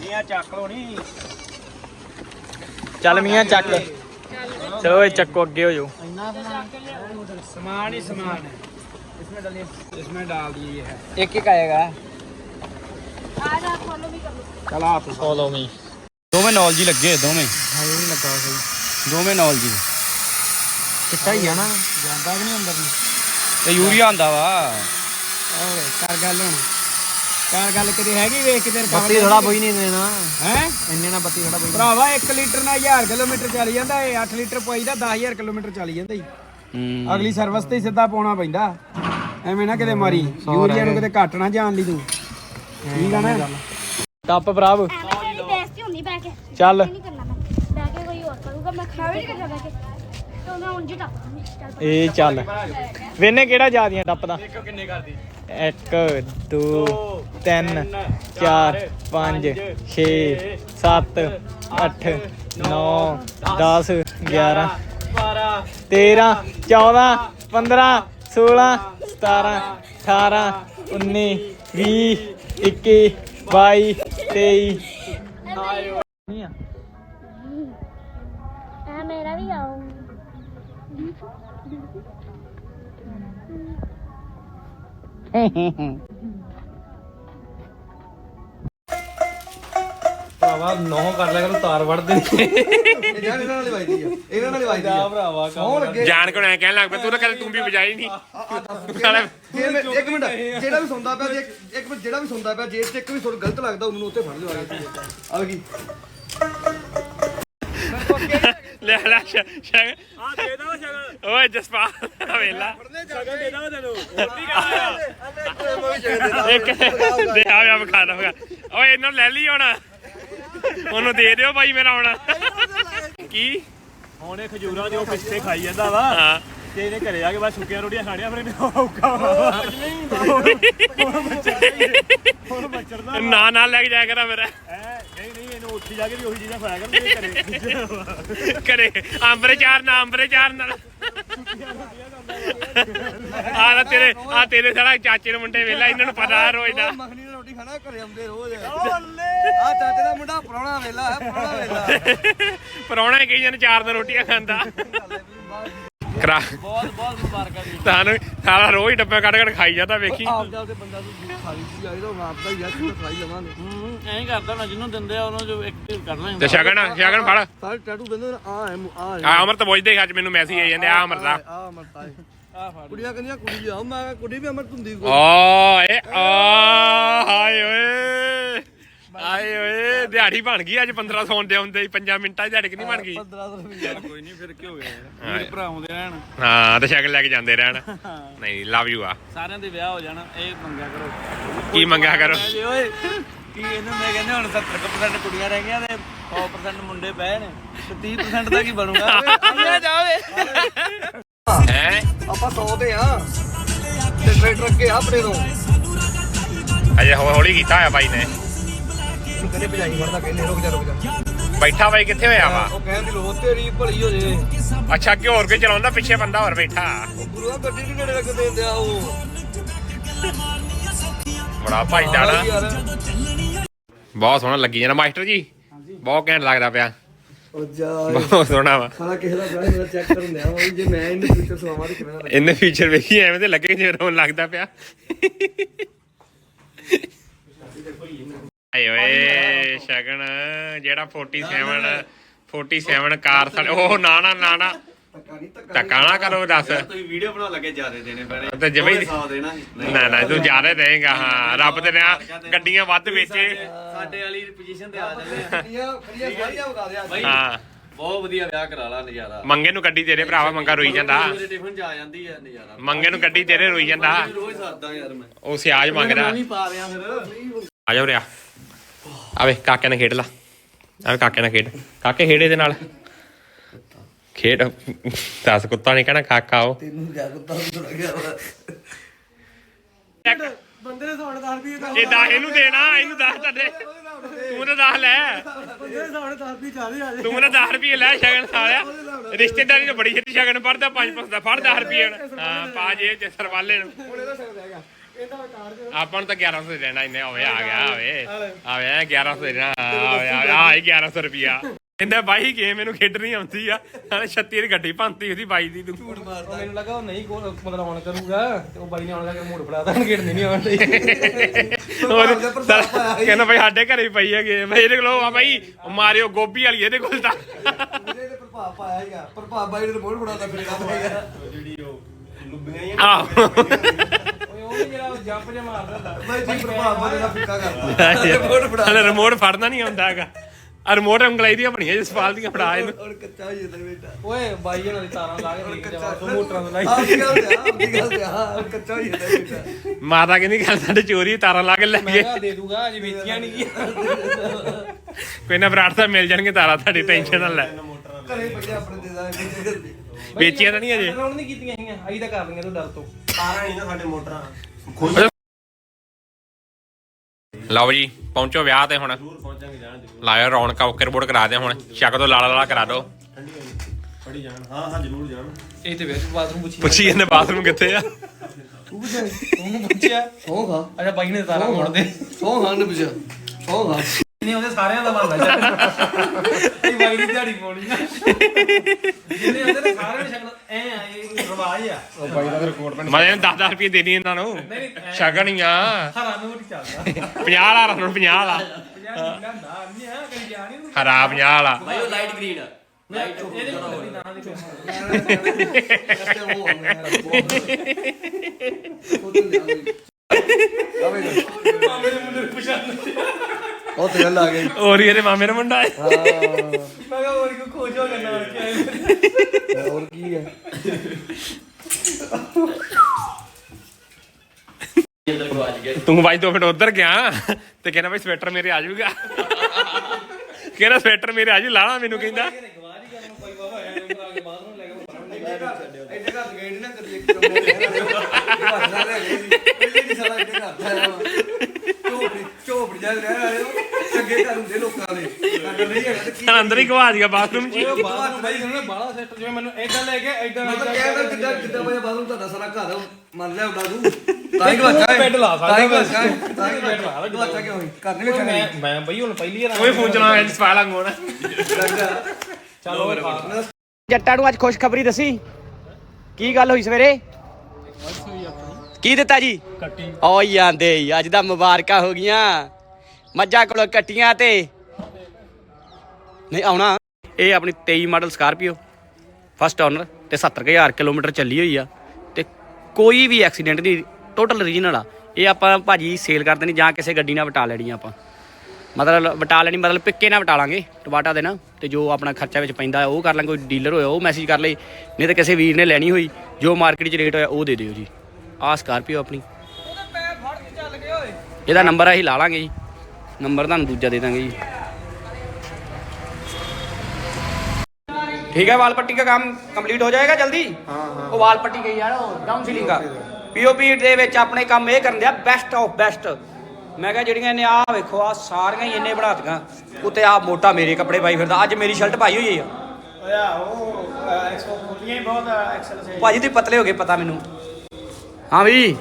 ਨਹੀਂ ਆ ਚੱਕ ਲੋ ਨਹੀਂ ਚੱਲ ਮੀਆਂ ਚੱਕ ਚਲੋ ਇਹ ਚੱਕੋ ਅੱਗੇ ਹੋ ਜਾਓ सामान ही सामान है इसमें डालिए इसमें डाल दिए ये है ਇੱਕ ਇੱਕ ਆਏਗਾ ਆ ਜਾ ਫੋਲੋ ਵੀ ਕਰ ਲਓ चला आप फॉलो मी ਦੋਵੇਂ ਨੌਲ ਜੀ ਲੱਗੇ ਦੋਵੇਂ ਹਾਂ ਨਹੀਂ ਲੱਗਾ ਸਹੀ ਕਿੱਟਾ ਹੀ ਆ ਨਾ। ਜਾਂਦਾ ਵੀ ਨਹੀਂ ਅੰਦਰ ਨੂੰ? ਤੇ ਯੂਰੀਆ ਆਂਦਾ ਵਾ। ਓਏ ਕਰ ਗੱਲ ਹੁਣ। ਕਰ ਗੱਲ ਕਿਤੇ ਹੈਗੀ ਵੇਖ ਕੇ ਤੇਰੇ ਬੱਤੀ ਥੋੜਾ ਬੋਈ ਨਹੀਂ ਦੇਣਾ। ਹੈ? ਇੰਨੇ ਨਾਲ ਬੱਤੀ ਥੋੜਾ ਬੋਈ ਭਰਾਵਾ 1 ਲੀਟਰ ਨਾਲ 1000 ਕਿਲੋਮੀਟਰ ਚੱਲ ਜਾਂਦਾ ਏ 8 ਲੀਟਰ ਪਾਈਦਾ 10000 ਕਿਲੋਮੀਟਰ ਚੱਲ ਜਾਂਦਾ ਈ ਹੂੰ। ਅਗਲੀ ਸਰਵਿਸ ਤੇ ਸਿੱਧਾ ਪਾਉਣਾ ਪੈਂਦਾ। ਐਵੇਂ ਨਾ ਕਿਤੇ ਮਾਰੀ। ਯੂਰੀਆ ਨੂੰ ਕਿਤੇ ਘੱਟ ਨਾ ਜਾਣ ਲਈ ਤੂੰ। ਠੀਕ ਆ ਨਾ? ਟੱਪ ਭਰਾਵ। ਮੇਰੀ ਬੇਇੱਜ਼ਤੀ ਹੁੰਦੀ ਬੈ ਕੇ। ਚੱਲ। ਨਹੀਂ ਕਰਨਾ ਮੈਂ। ਬੈ ਕੇ ਕੋਈ ਹੋਰ ਕਰੂਗਾ ਮੈਂ ਖੜਾ ਵੀ ਨਹੀਂ ਕਰਨਾ ਬੈ ਕੇ। ਮੈਂ ਉਂਝ ਇਹ ਚੱਲ। ਵੇਨੇ ਕਿਹੜਾ ਜਿਆਦੀਆਂ ਟੱਪਦਾ? ਦੇਖੋ ਕਿੰਨੇ ਕਰਦੀ। 1 2 3 4 5 6 7 8 9 10 11 12 13 14 15 16 17 18 19 20 21 22 23 ਆ। ਮੇਰਾ ਵੀ ਆਉਂ ਭਰਾਵਾ ਨੌ ਕਰ ਲਿਆ ਕਰ ਤਾਰ ਵੜ ਦੇ ਜਾਣ ਕੇ ਐ ਕਹਿਣ ਲੱਗ ਪਿਆ ਤੂੰ ਤਾਂ ਕਦੇ ਤੂੰ ਵੀ ਵਜਾਈ ਨਹੀਂ। ਜੇ ਮੈਂ ਇੱਕ ਮਿੰਟ ਜਿਹੜਾ ਵੀ ਸੁਣਦਾ ਪਿਆ ਜੇ ਇੱਕ ਮਿੰਟ ਜਿਹੜਾ ਵੀ ਸੁਣਦਾ ਪਿਆ ਜੇ ਤੇ ਇੱਕ ਵੀ ਸੁਣ ਗਲਤ ਲੱਗਦਾ ਉਹਨੂੰ ਉੱਥੇ ਫੜ ਲਿਓ ਆ ਗਈ। ਲੈ ਲੈ ਸ਼ ਸ਼ ਆ ਦੇ ਦੋ ਸ਼ਗਨ। ਓਏ ਜਸਪਾਲ ਵੇਲਾ। ਸ਼ਗਨ ਦੇ ਦੋ ਤੈਨੂੰ। ਇੱਕ ਦੇ ਆ ਆ ਵਿਖਾ ਦਵਾਂਗਾ ਓਏ ਇਹਨੂੰ ਲੈ ਲਈ ਹੁਣ। ਉਹਨੂੰ ਦੇ ਦਿਓ ਭਾਈ ਮੇਰਾ ਹੁਣ। ਕੀ? ਹੁਣੇ ਖਜੂਰਾਂ ਦੇ ਉਹ ਪਿੱਛੇ ਖਾਈ ਜਾਂਦਾ ਵਾ। ਹਾਂ। ਤੇ ਇਹਨੇ ਘਰੇ ਆ ਕੇ ਬਸ ਸੁੱਕੀਆਂ ਰੋਟੀਆਂ ਖਾਣੀਆਂ ਫਿਰ ਇਹਨੇ ਮੱਛਰ ਦਾ ਨਾ ਨਾ ਲੈ ਕੇ ਜਾਇਆ ਕਰਾਂ ਮੇਰਾ ਉੱਥੇ ਜਾ ਕੇ ਵੀ ਉਹੀ ਚੀਜ਼ਾਂ ਖਾਇਆ ਕਰ ਮੇਰੇ ਘਰੇ ਕਰੇ ਅੰਬਰੇ ਚਾਰ ਨਾ ਅੰਬਰੇ ਚਾਰ ਨਾਲ। ਆ ਲੈ ਤੇਰੇ ਆ ਤੇਰੇ ਸਾਲਾ ਚਾਚੇ ਦੇ ਮੁੰਡੇ ਵੇਲਾ ਇਹਨਾਂ ਨੂੰ ਪਤਾ ਰੋਜ਼ ਦਾ। ਮੱਖਣੀ ਦੀ ਰੋਟੀ ਖਾਣਾ ਘਰੇ ਆਉਂਦੇ ਰੋਜ਼। ਆ ਚਾਚੇ ਦਾ ਮੁੰਡਾ ਪੁਰਾਣਾ ਵੇਲਾ ਹੈ ਪੁਰਾਣਾ ਵੇਲਾ। ਪਰੌਣਾ ਹੀ ਕਹੀ ਜਾਂਦੇ ਚਾਰ ਦਿਨ ਰੋਟੀਆਂ ਖਾਂਦਾ। ਕਰਾ। ਬਹੁਤ ਬਹੁਤ ਮੁਬਾਰਕਾਂ ਜੀ। ਤੁਹਾਨੂੰ ਸਾਰਾ ਰੋਜ਼ ਹੀ ਡੱਬੇ ਕੱਢ ਕੱਢ ਖਾਈ ਜਾਂਦਾ ਵੇਖੀ। ਆਪਦਾ ਤੇ ਬੰਦਾ ਤੂੰ ਖਾਲੀ ਸੀ ਜਾਈਦਾ ਉਹ ਆਪਦਾ ਹੀ ਆ ਤੂੰ ਖਾਈ ਜਾਵਾਂਗੇ। ਹੂੰ ਐਂ ਹੀ ਕਰਦਾ ਮੈਂ ਜਿਹਨੂੰ ਦਿੰਦੇ ਆ ਉਹਨੂੰ ਜੋ ਇੱਕ ਕਰ ਲੈਂਦਾ। ਤੇ ਸ਼ਗਨ ਸ਼ਗਨ ਫੜ। ਸਾਰੇ ਟੈਟੂ ਬੰਦੇ ਆ ਐ ਆ ਆ ਅਮਰਤ ਪੁੱਛਦੇ ਅੱਜ ਮੈਨੂੰ ਮੈਸੇਜ ਆਈ ਜਾਂਦੇ ਆ ਅਮਰਤ ਦਾ। ਆ ਆ ਕੁੜੀਆਂ ਕਹਿੰਦੀਆਂ ਕੁੜੀ ਆ। ਮੈਂ ਕਿਹਾ ਕੁੜੀ ਵੀ ਅਮਰ ਹੁੰਦੀ ਕੋਈ। ਓਏ ਆ ਹਾਏ ਓਏ। ਆਏ ਓਏ ਦਿਹਾੜੀ ਬਣ ਗਈ ਅੱਜ 15 ਸੌਣ ਦੇ ਹੁੰਦੇ 5 ਮਿੰਟਾਂ ਦੀ ਦਿਹਾੜੀ ਕਿ ਨਹੀਂ ਬਣ ਗਈ? 1500 ਰੁਪਏ ਕੋਈ ਨਹੀਂ ਫਿਰ ਕੀ ਹੋ ਗਿਆ ਯਾਰ? ਵੀਰ ਭਰਾ ਆਉਂਦੇ ਰਹਿਣ। ਹਾਂ ਤੇ ਸ਼ਗਨ ਲੈ ਕੇ ਜਾਂਦੇ ਰਹਿਣ। ਨਹੀਂ ਲਵ ਯੂ ਆ। ਸਾਰਿਆਂ ਦੇ ਵਿਆਹ ਹੋ ਜਾਣਾ ਇਹ ਮੰਗਿਆ ਕਰੋ। ਕੀ ਮੰਗਿਆ ਕਰੋ? ਓਏ। ਕੀ ਇਹਨੂੰ ਮੈਂ ਕਹਿੰਦੇ ਹੁਣ 70% ਕੁੜੀਆਂ ਰਹਿ ਗਈਆਂ ਤੇ 100% ਮੁੰਡੇ ਪਏ ਨੇ। ਤੇ 30% ਦਾ ਕੀ ਬਣੂਗਾ? ਆ ਜਾਵੇ। ਹੈ? ਆਪਾਂ 100 ਤੇ ਆ ਤੇ ਟਰੈਕਟਰ ਅੱਗੇ ਆ ਆਪਣੇ ਤੋਂ। ਅਜੇ ਹੌ- ਹੌਲੀ ਕੀਤਾ ਹੋਇਆ ਬਾਈ ਨੇ। ਕਹਿੰਦੇ ਭਜਾਈ ਫੜਦਾ ਕਹਿੰਦੇ ਰੁਕ ਜਾ ਰੁਕ ਜਾ। ਬੈਠਾ ਬਾਈ ਕਿੱਥੇ ਹੋਇਆ ਵਾ? ਉਹ ਕਹਿਣ ਦੀ ਲੋੜ ਤੇਰੀ ਭਲੀ ਹੋ ਜੇ। ਅੱਛਾ ਅੱਗੇ ਹੋਰ ਕੋਈ ਚਲਾਉਂਦਾ? ਪਿੱਛੇ ਬੰਦਾ ਹੋਰ ਬੈਠਾ। ਉਹ ਗੁਰੂਆ ਗੱਡੀ ਨਹੀਂ ਨੇੜੇ ਲੱਗ ਦੇ ਦਿਆ ਉਹ? ਬੜਾ ਭਾਈ ਦਾਣਾ ਯਾਰ। ਬਹੁਤ ਸੋਹਣਾ ਲੱਗੀ ਜਾਣਾ ਮਾਸਟਰ ਜੀ ਬਹੁਤ ਘੈਂਟ ਲੱਗਦਾ ਪਿਆ। ਉਹ ਜਾ ਬਹੁਤ ਸੋਹਣਾ ਵਾ। ਸਾਰਾ ਕਿਸੇ ਦਾ ਵਿਆਹ ਮੇਰਾ ਚੈੱਕ ਕਰਨ ਦਿਆ ਉਹ ਜੇ ਮੈਂ ਇਹਨੂੰ ਫਿਊਚਰ ਸਵਾਵਾਂ ਤੇ ਕਿਵੇਂ ਦਾ ਇਹਨੇ ਫੀਚਰ ਵੇਖੀ ਐਵੇਂ ਤੇ ਲੱਗੇ ਜਿਵੇਂ ਰੋਣ ਲੱਗਦਾ ਪਿਆ। ਆਏ ਓਏ ਸ਼ਗਨ ਜਿਹੜਾ 47 47 ਕਾਰ ਸਾਡੇ ਉਹ ਨਾ ਨਾ ਨਾ ਨਾ। ਧੱਕਾ ਨਹੀਂ ਧੱਕਾ ਧੱਕਾ ਨਾ ਕਰੋ ਦੱਸ। ਤੁਸੀਂ ਵੀਡੀਓ ਬਣਾਉਣ ਲੱਗੇ ਜਿਆਦੇ ਦੇਣੇ ਪੈਣੇ। ਤੇ ਜਿਵੇਂ ਹੀ- ਸਾਹ ਦੇਣਾ ਨਹੀਂ ਨਾ ਨਾ ਤੂੰ ਜ਼ਿਆਦਾ ਦੇਂਗਾ ਹਾਂ ਰੱਬ ਤੇ ਨਾ ਗੱਡੀਆਂ ਵੱਧ ਵੇਚੇ। ਸਾਡੇ ਵਾਲੀ ਪੋਜੀਸ਼ਨ ਤੇ ਆ ਜਾਂਦੇ ਆ। ਖੜੀਆਂ ਖੜੀਆਂ ਸਾਰੀਆਂ ਵਗਾ ਦਿਆ ਬਾਈ ਹਾਂ। ਬਹੁਤ ਵਧੀਆ ਵਿਆਹ ਕਰਾ ਲਾ ਨਜ਼ਾਰਾ। ਮੰਗੇ ਨੂੰ ਗੱਡੀ ਤੇਰੇ ਭਰਾਵਾ ਮੰਗਾ ਰੋਈ ਜਾਂਦਾ। ਮੇਰੇ ਟਿਫਨ ਚ ਆ ਜਾਂਦੀ ਆ ਨਜ਼ਾਰਾ। ਮੰਗੇ ਨੂੰ ਗੱਡੀ ਤੇਰੇ ਰੋਈ ਜਾਂਦਾ। ਰੋਜ਼ ਸਰਦਾ ਯਾਰ ਮੈਂ। ਉਹ ਸਿਆਜ ਮੰਗਦਾ। ਨਹੀਂ ਪਾ ਰਿਆ ਫਿਰ। ਆ ਜਾ ਉਰਿਆ ਆਵੇ ਕਾਕੇ ਨਾਲ ਖੇਡ ਲਾ। ਆਵੇ ਕਾਕੇ ਨਾਲ ਖੇਡ। ਕਾਕੇ ਖੇੜੇ ਦੇ ਨਾਲ। ਖੇਡ। ਦੱਸ ਕੁੱਤਾ ਨਹੀਂ ਕਹਿਣਾ ਕਾਕਾ ਉਹ। ਤੈਨੂੰ ਕਿਆ ਕੁੱਤਾ ਥੋੜਾ ਗਿਆ ਵਾ। ਬੰਦੇ ਨੇ ਸੌਣ ਦਾ ਰੁਪਏ ਦਾ ਇਹ ਦਾ ਇਹਨੂੰ ਦੇਣਾ ਇਹਨੂੰ ਦੱਸ ਤੁਹਾਡੇ ਤੂੰ ਤਾਂ ਦੱਸ ਲੈ। ਬੰਦੇ ਨੇ ਸੌਣ ਦਾ ਰੁਪਏ ਚਾਲੇ ਆ ਤੂੰ ਨਾ 10 ਰੁਪਏ ਲੈ ਸ਼ਗਨ ਸਾਲਿਆ ਰਿਸ਼ਤੇਦਾਰੀ ਨੂੰ ਬੜੀ ਛੇਤੀ ਸ਼ਗਨ ਫੜਦਾ 5 5 ਦਾ ਫੜ 10 ਰੁਪਏ ਹਾਂ ਪਾ ਜੇ ਚ ਸਰਵਾਲੇ ਨੂੰ। ਆਪਾਂ ਨੂੰ ਤਾਂ 1100 ਦੇ ਦੇਣਾ ਇਹਨੇ ਹੋਵੇ ਆ ਗਿਆ ਹੋਵੇ। ਆਵੇ 1100 ਦੇ ਦੇਣਾ ਆਵੇ ਆ 1100 ਰੁਪਿਆ ਕਹਿੰਦਾ ਬਾਈ ਗੇਮ ਇਹਨੂੰ ਖੇਡਣੀ ਆਉਂਦੀ ਆ। ਨਾਲੇ 36 ਦੀ ਗੱਡੀ ਭੰਤੀ ਉਹਦੀ ਬਾਈ ਦੀ ਤੂੰ। ਝੂਠ ਉਹ ਮੈਨੂੰ ਲੱਗਾ ਉਹ ਨਹੀਂ ਕੋਲ ਮਤਲਬ ਆਨ ਕਰੂਗਾ ਤੇ ਉਹ ਬਾਈ ਨੇ ਆਉਣ ਲੱਗਾ ਮੋੜ ਫੜਾ ਦਾਂ ਗੇੜ ਨਹੀਂ ਆਉਣ ਲਈ ਕਹਿੰਦਾ ਬਾਈ ਸਾਡੇ ਘਰੇ ਵੀ ਪਈ ਹੈ ਗੇਮ ਇਹਦੇ ਕੋਲ ਆ ਬਾਈ ਉਹ ਮਾਰਿਓ ਗੋਭੀ ਵਾਲੀ ਇਹਦੇ ਕੋਲ ਤਾਂ। ਇਹਦੇ ਤੇ ਪ੍ਰਭਾਵ ਪਾਇਆ ਹੈਗਾ ਪ੍ਰਭਾਵ ਬਾਈ ਨੇ ਰਿਮੋਟ ਫੜਾਦਾ ਫਿਰਦਾ ਹੈਗਾ ਆਹ। ਓਏ ਉਹ ਵੀ ਜਿਹੜਾ ਜੰਪ ਜਿਹਾ ਮਾਰਦਾ ਹੁੰਦਾ। ਬਾਈ ਜੀ ਪ੍ਰਭਾਵ ਬਾਈ ਦਾ ਫਿੱਕਾ ਕਰਦਾ। ਰਿਮੋਟ ਫੜਨਾ ਨਹੀਂ ਆਉਂਦਾ ਹੈਗਾ। ਆ ਰਿਮੋਟ ਉਂਗਲਾਈ ਦੀਆਂ ਬਣੀਆਂ ਜਸਪਾਲ ਦੀਆਂ ਫੜਾ ਇਹਨੂੰ। ਔਰ ਕੱਚਾ ਹੀ ਜਾਂਦਾ ਬੇਟਾ। ਓਏ ਬਾਈ ਇਹਨਾਂ ਦੀ ਤਾਰਾਂ ਲਾ ਕੇ ਦੇਖ ਜਾ ਸੋ ਮੋਟਰਾਂ ਨੂੰ ਲਾਈ। ਆਹ ਦੀ ਗੱਲ ਤੇ ਆ ਦੀ ਗੱਲ ਤੇ ਆ ਕੱਚਾ ਹੀ ਜਾਂਦਾ ਬੇਟਾ। ਮਾਤਾ ਕਹਿੰਦੀ ਗੱਲ ਸਾਡੇ ਚੋਰੀ ਤਾਰਾਂ ਲਾ ਕੇ ਲੈ ਮੈਂ ਗਏ ਕਿਹਾ ਦੇ ਦੂਗਾ ਅਜੇ ਵੇਚੀਆਂ ਨਹੀਂ ਗਈਆਂ ਕੋਈ ਨਾ ਬਰਾੜ ਤਾਂ ਮਿਲ ਜਾਣਗੇ ਤਾਰਾਂ ਤੁਹਾਡੀ ਟੈਨਸ਼ਨ ਨਾ ਲੈ। ਘਰੇ ਬੱਚੇ ਆਪਣੇ ਦੇ ਦਾ ਵੇਚੀਆਂ ਤਾਂ ਨਹੀਂ ਅਜੇ ਰੌਣ ਨਹੀਂ ਕੀਤੀਆਂ ਹੈਗੀਆਂ ਅਸੀਂ ਤਾਂ ਕਰ ਲਈਆਂ ਤੂੰ ਡਰ ਤੋਂ। ਲਓ ਜੀ ਪਹੁੰਚੋ ਵਿਆਹ ਤੇ ਹੁਣ। ਲਾਇਓ ਰੌਣਕਾਂ ਓਕੇ ਰਿਪੋਰਟ ਕਰਾ ਦੇ ਹੁਣ। ਚੱਕ ਦੋ ਲਾਲਾ ਲਾਲਾ ਕਰਾ ਦੋ ਇਹ ਤੇ ਵੇਚ ਬਾਥਰੂਮ ਪੁੱਛੀ ਪੁੱਛੀ ਇਹਨੇ ਬਾਥਰੂਮ ਕਿੱਥੇ ਆ? ਉਹਨੂੰ ਪੁੱਛਿਆ? ਸੌ ਖਾ ਅੱਛਾ ਬਾਈ ਨੇ ਤਾਰਾਂ ਮੋੜ ਦੇ। ਸੌ ਖਾਣ ਨੇ ਪੁੱਛਿਆ ਸੌ ਖਾ ਨਹੀਂ ਉਹਦੇ ਸਾਰਿਆਂ ਦਾ ਮੰਨਦਾ ਚੱਲ ਇਹ ਬਾਈ ਦੀ ਦਿਹਾੜੀ ਪਾਉਣੀ ਜਿੰਨੇ ਉਹਦੇ ਨੇ ਸਾਰਿਆਂ ਨੇ ਸ਼ਕਲ ਐ ਆ ਇਹ ਰਿਵਾਜ ਆ ਉਹ ਬਾਈ ਦਾ ਰਿਕਾਰਡ ਮੈਂ ਇਹਨੂੰ 10 10 ਰੁਪਏ ਦੇਣੀ ਇਹਨਾਂ ਨੂੰ ਸ਼ਗਨ ਹੀ ਆ ਹਰਾ ਨੂੰ ਨਹੀਂ ਚੱਲਦਾ 50 ਵਾਲਾ ਹੁਣ 50 ਵਾਲਾ ਯਾਰ ਨਾ ਨਾ ਨਹੀਂ ਆ ਕਰੀ ਜਾਣੀ ਹਰਾ 50 ਵਾਲਾ ਭਾਈ ਉਹ ਲਾਈਟ ਗ੍ਰੀਨ ਆ ਇਹਦੇ ਕੋਲ ਨਾ ਦੇ ਉਹ ਤੇ ਗੱਲ ਆ ਗਈ। ਹੋਰ ਹੀ ਇਹਦੇ ਮਾਮੇ ਦਾ ਮੁੰਡਾ ਹੈ। ਮੈਂ ਕਿਹਾ ਹੋਰ ਕੋ ਖੋਜ ਹੋ ਕਿ ਹੋਰ ਕੀ ਹੈ ਤੂੰ ਬਾਈ ਦੋ ਮਿੰਟ ਉਧਰ ਗਿਆ ਤੇ ਕਹਿੰਦਾ ਬਾਈ ਸਵੈਟਰ ਮੇਰੇ ਆ ਜਾਊਗਾ। ਕਹਿੰਦਾ ਸਵੈਟਰ ਮੇਰੇ ਆ ਜੂ ਲਾਣਾ ਮੈਨੂੰ ਕਹਿੰਦਾ। ਝੋਪੜੀ ਜਾ ਰਹਿ ਆਏ ਚੰਗੇ ਘਰ ਹੁੰਦੇ ਲੋਕਾਂ ਦੇ। ਅਗਰ ਨਹੀਂ ਹੈਗਾ ਤੇ ਕੀ ਅੰਦਰ ਹੀ ਗਵਾ ਦਿਆ ਬਾਥਰੂਮ 'ਚ। ਉਹ ਬਾਥਰੂਮ ਬਾਈ ਕਹਿੰਦਾ ਬਾਲਾ ਸੈੱਟ ਜਿਵੇਂ ਮੈਨੂੰ ਐਦਾਂ ਲੈ ਕੇ ਐਦਾਂ ਮੈਂ ਤਾਂ ਕਹਿੰਦਾ ਕਿੱਦਾਂ ਕਿੱਦਾਂ ਵਜੇ ਬਾਥਰੂਮ ਤੁਹਾਡਾ ਸਾਰਾ ਘਰ ਮੰਨ ਲਿਆ ਉਡਾ ਦੂ ਤਾਂ ਹੀ ਗਵਾਚਾ ਹੈ। ਬੈੱਡ ਲਾ ਸਕਦਾ ਤਾਂ ਹੀ। ਗਵਾਚਾ ਹੈ। ਤਾਂ ਹੀ ਬੈੱਡ ਲਾ ਲਾ ਗਵਾਚਾ ਕਿਉਂ? ਹੋਈ ਘਰ ਨਹੀਂ ਵੇਖਣਾ ਮੈਂ ਮੈਂ ਬਈ ਹੁਣ ਪਹਿਲੀ ਵਾਰ ਕੋਈ ਫੋਨ ਚਲਾਉਣਾ ਐ ਸਪਾ ਲੰਗੋਣਾ ਚਲੋ ਜੱਟਾਂ ਨੂੰ ਅੱਜ ਖੁਸ਼ਖਬਰੀ ਦੱਸੀ। ਕੀ ਗੱਲ ਹੋਈ ਸਵੇਰੇ? ਕੀ ਦਿੱਤਾ ਜੀ? ਕੱਟੀ। ਓ ਜਾਂਦੇ ਅੱਜ ਦਾ ਮੁਬਾਰਕਾਂ ਹੋ ਗਈਆਂ। ਮੱਝਾਂ ਕੋਲੋਂ ਕੱਟੀਆਂ ਤੇ। ਨਹੀਂ ਆਉਣਾ। ਇਹ ਆਪਣੀ 23 ਮਾਡਲ ਸਕਾਰਪੀਓ ਫਸਟ ਓਨਰ ਤੇ 70000 ਕਿਲੋਮੀਟਰ ਚੱਲੀ ਹੋਈ ਆ। ਤੇ ਕੋਈ ਵੀ ਐਕਸੀਡੈਂਟ ਨਹੀਂ ਟੋਟਲ ਰੀਜਨਲ ਆ ਇਹ ਆਪਾਂ ਭਾਜੀ ਸੇਲ ਕਰ ਦੇਣੀ ਜਾਂ ਕਿਸੇ ਗੱਡੀ ਨਾਲ ਵਟਾ ਲੈਣੀ ਆਪਾਂ। ਮਤਲਬ ਵਟਾ ਲੈਣੀ ਮਤਲਬ ਪਿੱਕੇ ਨਾਲ ਵਟਾ ਲਾਂਗੇ ਟਮਾਟਾ ਦੇ ਨਾ ਤੇ ਜੋ ਆਪਣਾ ਖਰਚਾ ਵਿੱਚ ਪੈਂਦਾ ਉਹ ਕਰ ਲਾਂਗੇ ਕੋਈ ਡੀਲਰ ਹੋਇਆ ਉਹ ਮੈਸੇਜ ਕਰ ਲਈ ਨਹੀਂ ਤਾਂ ਕਿਸੇ ਵੀਰ ਨੇ ਲੈਣੀ ਹੋਈ ਜੋ ਮਾਰਕੀਟ 'ਚ ਰੇਟ ਹੋਇਆ ਉਹ ਦੇ ਦਿਓ ਜੀ। ਆਹ ਸਕਾਰਪੀਓ ਆਪਣੀ ਇਹਦਾ ਨੰਬਰ ਅਸੀਂ ਲਾ ਲਾਂਗੇ ਜੀ ਨੰਬਰ ਤੁਹਾਨੂੰ ਦੂਜਾ ਦੇ ਦਾਂਗੇ ਜੀ ठीक है वाल पट्टी का काम कंप्लीट हो जाएगा जल्दी हाँ हाँ वो वाल पट्टी गई यार डाउन सीलिंग का ਪੀਓਪੀ ਦੇ ਵਿੱਚ ਆਪਣੇ ਕੰਮ ਇਹ ਕਰਨ ਦਿਆ ਬੈਸਟ ਆਫ ਬੈਸਟ ਮੈਂ ਕਿਹਾ ਜਿਹੜੀਆਂ ਇਹਨੇ ਆ ਵੇਖੋ ਆ ਸਾਰੀਆਂ ਹੀ ਇਹਨੇ ਬਣਾਤੀਆਂ ਉੱਤੇ ਆ ਮੋਟਾ ਮੇਰੇ ਕੱਪੜੇ ਪਾਈ ਫਿਰਦਾ ਅੱਜ ਮੇਰੀ ਸ਼ਰਟ ਪਾਈ ਹੋਈ ਆ ਓਇਆ ਉਹ ਐਕਸੋ ਖੋਲੀਆਂ ਹੀ ਬਹੁਤ ਐਕਸਲ ਸੇ ਭਾਜੀ ਤੁਸੀਂ ਪਤਲੇ ਹੋ ਗਏ ਪਤਾ ਮੈਨੂੰ ਹਾਂ ਵੀ।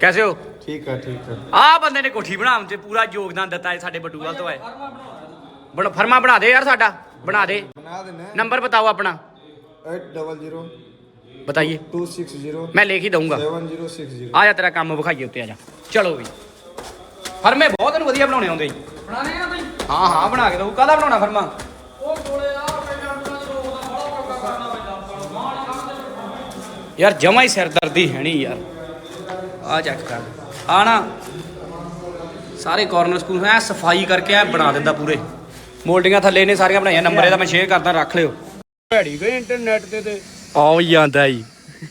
ਕੈਸੇ ਹੋ? ਠੀਕ ਹੈ ਠੀਕ ਹੈ ਆ ਬੰਦੇ ਨੇ ਕੋਠੀ ਬਣਾਉਣ ਤੇ ਪੂਰਾ ਯੋਗਦਾਨ ਦਿੱਤਾ ਹੈ ਸਾਡੇ ਬਟੂਆ ਤੋਂ ਹੈ ਬੜਾ ਫਰਮਾ ਬਣਾ ਦੇ ਯਾਰ ਸਾਡਾ ਬਣਾ ਦੇ। ਬਣਾ ਦੇਣਾ ਨੰਬਰ ਬਤਾਓ ਆਪਣਾ। 800 ਬਤਾਈਏ। 260 ਮੈਂ ਲਿਖ ਦਊਂਗਾ। 7060 ਆ ਜਾ ਤੇਰਾ ਕੰਮ ਵਿਖਾਈਏ ਉੱਤੇ ਆ ਜਾ। ਚਲੋ ਵੀ। ਫਰਮੇ ਬਹੁਤ ਨੂੰ ਵਧੀਆ ਬਣਾਉਣੇ ਆਉਂਦੇ। ਜੀ ਬਣਾਣੇ ਨਾ ਬਈ। ਹਾਂ ਹਾਂ ਬਣਾ ਕੇ ਦਊ। ਕਾਹਦਾ ਬਣਾਉਣਾ ਫਰਮਾ? ਯਾਰ ਜਮਾ ਹੀ ਸਿਰਦਰਦੀ ਹੈ ਨਹੀਂ ਯਾਰ। ਆ ਚੈੱਕ ਕਰ। ਆ ਨਾ ਸਾਰੇ ਕਾਰਨਰ ਸਕੂਲ ਐ ਸਫ਼ਾਈ ਕਰਕੇ ਐ ਬਣਾ ਦਿੰਦਾ ਪੂਰੇ। ਮੋਲਡਿੰਗਾਂ ਥੱਲੇ ਨੇ ਸਾਰੀਆਂ ਬਣਾਈਆਂ ਨੰਬਰ ਇਹਦਾ ਮੈਂ ਸ਼ੇਅਰ ਕਰਦਾ ਰੱਖ ਲਿਓ। ਭੈੜੀ ਗਏ ਇੰਟਰਨੈਟ ਤੇ ਤੇ। ਆਉ ਜਾਂਦਾ ਜੀ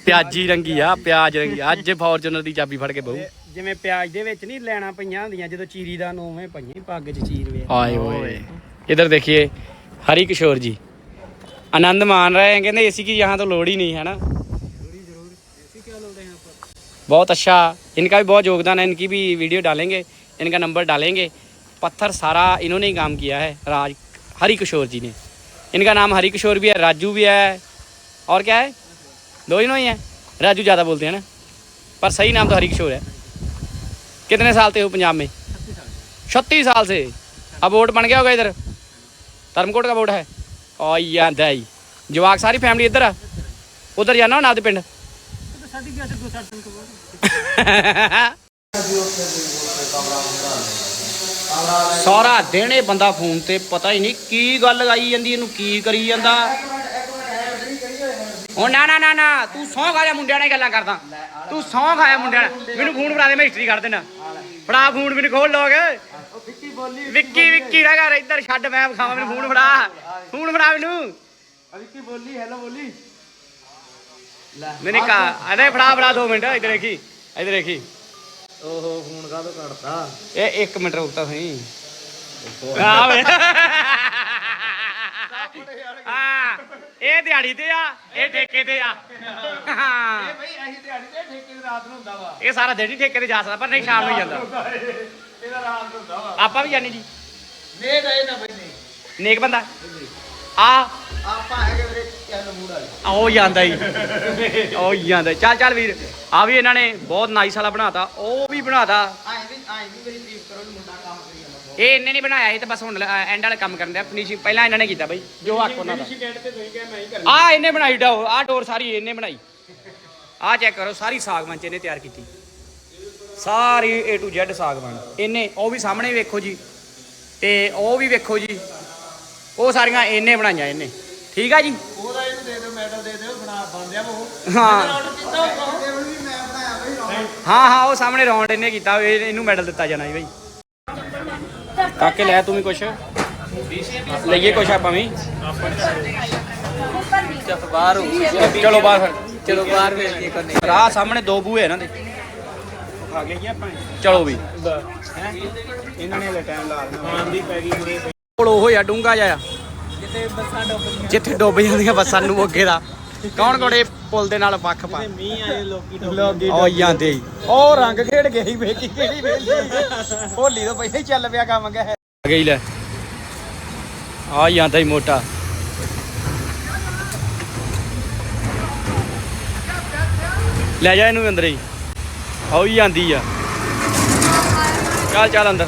ਪਿਆਜੀ ਰੰਗੀ ਆ ਪਿਆਜ ਰੰਗੀ ਅੱਜ ਫੋਰਚੂਨਰ ਦੀ ਚਾਬੀ ਫੜ ਕੇ ਬਹੂ। ਜਿਵੇਂ ਪਿਆਜ ਦੇ ਵਿੱਚ ਨਹੀਂ ਲੈਣਾ ਪਈਆਂ ਹੁੰਦੀਆਂ ਜਦੋਂ ਚੀਰੀ ਦਾ ਨੋਵੇਂ ਪਈਆਂ ਪੱਗ 'ਚ ਚੀਰ ਵੇ। ਆਏ ਓਏ ਇਧਰ ਦੇਖੀਏ ਹਰੀ ਕਿਸ਼ੋਰ ਜੀ। ਆਨੰਦ ਮਾਨ ਰਹੇ ਹੈ ਕਹਿੰਦੇ ਏਸੀ ਕੀ ਯਹਾਂ ਤੋਂ ਲੋੜ ਹੀ ਨਹੀਂ ਹੈ ਨਾ? बहुत अच्छा। इनका भी बहुत योगदान है, इनकी भी वीडियो डालेंगे, इनका नंबर डालेंगे। पत्थर सारा इन्होंने ही काम किया है, राज हरी किशोर जी ने। इनका नाम हरी किशोर भी है, राजू भी है, और क्या है? दो ही हैं है। राजू ज़्यादा बोलते हैं ना, पर सही नाम तो हरी किशोर है। कितने साल थे हो पंजाब में? छत्तीस साल से। अब वोट बन गया होगा इधर। धर्मकोट का वोट है। और याद है जवाक, सारी फैमिली इधर है उधर जाना ना आपके पिंड? ਸਾਰਾ ਦਿਨ ਇਹ ਬੰਦਾ ਫੋਨ ਤੇ ਪਤਾ ਹੀ ਨਹੀਂ ਕੀ ਗੱਲ ਲਗਾਈ ਜਾਂਦੀ ਇਹਨੂੰ ਕੀ ਕਰੀ ਜਾਂਦਾ। ਉਹ ਨਾ ਨਾ ਨਾ ਨਾ ਤੂੰ ਸੌਂ ਖਾਇਆ ਮੁੰਡਿਆਂ ਨਾਲ ਹੀ ਗੱਲਾਂ ਕਰਦਾ। ਤੂੰ ਸੌਂ ਖਾਇਆ ਮੁੰਡਿਆਂ ਨਾਲ। ਮੈਨੂੰ ਫੋਨ ਫੜਾ ਦੇ ਮੈਂ ਹਿਸਟਰੀ ਕਰ ਦੇਣਾ ਫੜਾ ਫੋਨ ਮੈਨੂੰ ਖੋਲ ਲੋਗ ਵਿੱਕੀ ਵਿੱਕੀ ਨਾ ਕਰ ਇੱਧਰ ਛੱਡ ਮੈਂ ਖਾਵਾਂ ਮੈਨੂੰ ਫੋਨ ਫੜਾ। ਫੋਨ ਫੜਾ ਮੈਨੂੰ। ਵਿੱਕੀ ਬੋਲੀ ਹੈਲੋ ਬੋਲੀ। ਮੈਨੇ ਕਹਾ ਅਰੇ ਫੜਾ ਫੜਾ 2 ਮਿੰਟ ਇੱਧਰ ਦੇਖੀ ਇੱਧਰ ਦੇਖੀ। ਓਹੋ ਫੋਨ ਕਾਹਦੋਂ ਕੱਟਦਾ ਇਹ 1 ਮਿੰਟ ਰੁਕਤਾ ਸਹੀ। ਆ ਵੇ। ਆ ਇਹ ਦਿਹਾੜੀ ਤੇ ਆ ਇਹ ਠੇਕੇ ਤੇ ਆ। ਹਾਂ ਬਈ ਅਸੀਂ ਦਿਹਾੜੀ ਤੇ ਠੇਕੇ ਦੀ ਰਾਤ ਨੂੰ ਹੁੰਦਾ ਵਾ। ਇਹ ਸਾਰਾ ਦਿਨ ਹੀ ਠੇਕੇ ਤੇ ਜਾ ਸਕਦਾ ਪਰ ਨਹੀਂ ਸ਼ਾਮ ਨੂੰ ਜਾਂਦਾ। ਇਹਦਾ ਰਾਤ ਨੂੰ ਹੁੰਦਾ ਵਾ। ਆਪਾਂ ਵੀ ਜਾਣੀ ਜੀ। ਨੇ ਗਏ ਨਾ ਬਈ ਨੇਕ ਬੰਦਾ। ਆ। ਆਪਾਂ ਹੈਗੇ ਆਓ ਜਾਂਦਾ ਹੀ ਉਹ ਜਾਂਦਾ। ਚੱਲ ਚੱਲ ਵੀਰ ਆ ਵੀ ਇਹਨਾਂ ਨੇ ਬਹੁਤ ਨਾਈਸ ਵਾਲਾ ਬਣਾਤਾ। ਉਹ ਵੀ ਬਣਾਤਾ। ਆਏ ਵੀ ਆਏ ਵੀ ਮੇਰੀ ਤਾਰੀਫ ਕਰੋ ਮੁੰਡਾ ਕੰਮ ਕਰੀ ਜਾਂਦਾ ਇਹ ਇਹਨੇ ਨਹੀਂ ਬਣਾਇਆ ਇਹ ਤਾਂ ਬਸ ਹੁਣ ਐਂਡ ਵਾਲਾ ਕੰਮ ਕਰਨ ਦਿਆ। ਫਿਨਿਸ਼ਿੰਗ ਪਹਿਲਾਂ ਇਹਨਾਂ ਨੇ ਕੀਤਾ ਬਈ ਜੋ ਹੱਕ ਉਹਨਾਂ ਦਾ। ਆ ਇਹਨੇ ਬਣਾਈ ਡੋਰ ਆ ਡੋਰ ਸਾਰੀ ਇਹਨੇ ਬਣਾਈ। ਆ ਚੈੱਕ ਕਰੋ ਸਾਰੀ ਸਾਗਵਾਨ ਚ ਇਹਨੇ ਤਿਆਰ ਕੀਤੀ। ਸਾਰੀ A to Z ਸਾਗਵਾਨ। ਇਹਨੇ ਉਹ ਵੀ ਸਾਹਮਣੇ ਵੇਖੋ ਜੀ। ਤੇ ਉਹ ਵੀ ਵੇਖੋ ਜੀ। ਉਹ ਸਾਰੀਆਂ ਇਹਨੇ ਬਣਾਈਆਂ ਇਹਨੇ। ਠੀਕ ਆ ਜੀ ਇਹਨੂੰ ਦੇ ਦਿਓ ਮੈਡਲ ਦੇ ਦਿਓ ਬਣਾ ਬੰਦਿਆ ਉਹ ਹਾਂ। ਹਾਂ ਹਾਂ ਉਹ ਸਾਹਮਣੇ ਰਾਉਂਡ ਇਹਨੇ ਕੀਤਾ ਇਹ- ਇਹਨੂੰ ਮੈਡਲ ਦਿੱਤਾ ਜਾਣਾ ਜੀ ਬਈ। ਕਾਕੇ ਲੈ ਤੂੰ ਵੀ ਕੁਛ। ਲਈਏ ਕੁਛ ਆਪਾਂ ਵੀ। ਬਾਹਰ ਚਲੋ ਬਾਹਰ ਫਿਰ। ਚਲੋ ਬਾਹਰ ਫਿਰ ਕੀ ਕਰਨੇ। ਰਾਹ ਸਾਹਮਣੇ ਦੋ ਬੂਹੇ ਇਹਨਾਂ ਦੇ। ਖਾ ਗਏ ਕੀ ਆਪਾਂ। ਚਲੋ ਵੀ। ਹੈ? ਇਹਨਾਂ ਨੇ ਲੈ ਟਾਈਮ ਲਾ ਦੇਣਾ। ਆਂਦੀ ਪੈ ਗਈ ਕੋਲ ਉਹ ਆ ਡੂੰਗਾ ਜਿਹਾ ਜਿੱਥੇ ਬੱਸਾਂ ਡੁੱਬ ਜਿੱਥੇ ਡੁੱਬ ਜਾਂਦੀਆਂ ਬੱਸਾਂ ਨੂੰ ਅੱਗੇ ਦਾ। ਕੌਣ ਕੋੜੇ ਪੁਲ ਦੇ ਨਾਲ ਪੱਖ ਪਾ ਮੀਂਹ ਆਏ ਲੋਕੀ ਲੋਕੀ ਉਹ ਜਾਂਦੇ ਹੀ ਉਹ ਰੰਗ ਖੇਡ ਗਏ ਸੀ ਵੇਖੀ ਕਿਹੜੀ ਵੇਲੀ ਹੋਲੀ ਤੋਂ ਪਹਿਲਾਂ ਹੀ ਚੱਲ ਪਿਆ ਕੰਮ ਗਏ ਗਈ ਲੈ। ਆ ਜਾਂਦਾ ਹੀ ਮੋਟਾ। ਲੈ ਜਾ ਇਹਨੂੰ ਅੰਦਰ ਹੀ। ਆਉ ਹੀ ਜਾਂਦੀ ਆ। ਚੱਲ ਚੱਲ ਅੰਦਰ।